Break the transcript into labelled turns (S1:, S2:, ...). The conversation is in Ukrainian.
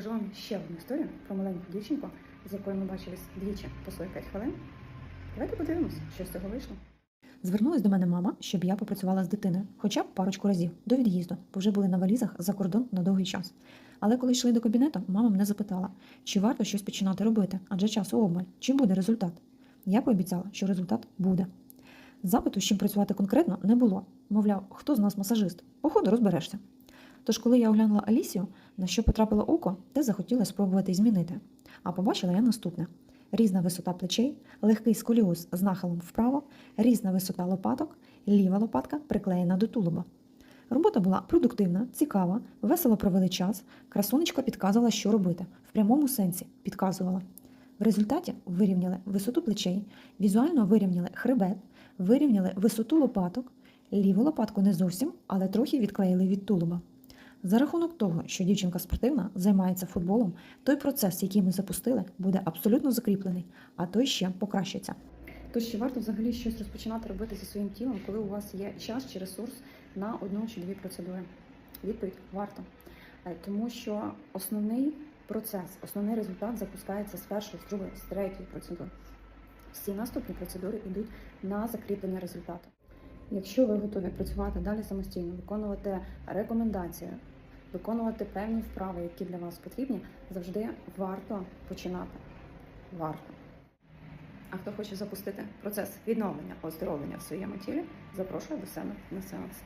S1: покажу вам ще одну історію про маленьку дівчинку, з якою ми бачились двічі по 45 хвилин. Давайте подивимось, що з цього вийшло.
S2: Звернулась до мене мама, щоб я попрацювала з дитиною, хоча б парочку разів до від'їзду, бо вже були на валізах за кордон на довгий час. Але коли йшли до кабінету, мама мене запитала, чи варто щось починати робити, адже часу обмаль, чи буде результат. Я пообіцяла, що результат буде. Запиту, з чим працювати конкретно, не було. Мовляв, хто з нас масажист? Походу розберешся. Тож, коли я оглянула Алісію, на що потрапило око, те захотіла спробувати змінити. А побачила я наступне: різна висота плечей, легкий сколіоз з нахилом вправо, різна висота лопаток, ліва лопатка приклеєна до тулуба. Робота була продуктивна, цікава, весело провели час. Красунечка підказувала, що робити. В прямому сенсі підказувала. В результаті вирівняли висоту плечей, візуально вирівняли хребет, вирівняли висоту лопаток, ліву лопатку не зовсім, але трохи відклеїли від тулуба. За рахунок того, що дівчинка спортивна займається футболом, той процес, який ми запустили, буде абсолютно закріплений, а той ще покращиться.
S1: Тож чи варто взагалі щось розпочинати робити зі своїм тілом, коли у вас є час чи ресурс на одну чи дві процедури? Відповідь варто. Е, Тому що основний процес, основний результат запускається з першої, з другої, з третьої процедури. Всі наступні процедури йдуть на закріплення результату. Якщо ви готові працювати далі самостійно, виконувати рекомендації, виконувати певні вправи, які для вас потрібні, завжди варто починати. Варто. А хто хоче запустити процес відновлення, оздоровлення в своєму тілі, запрошую до себе на сеанс.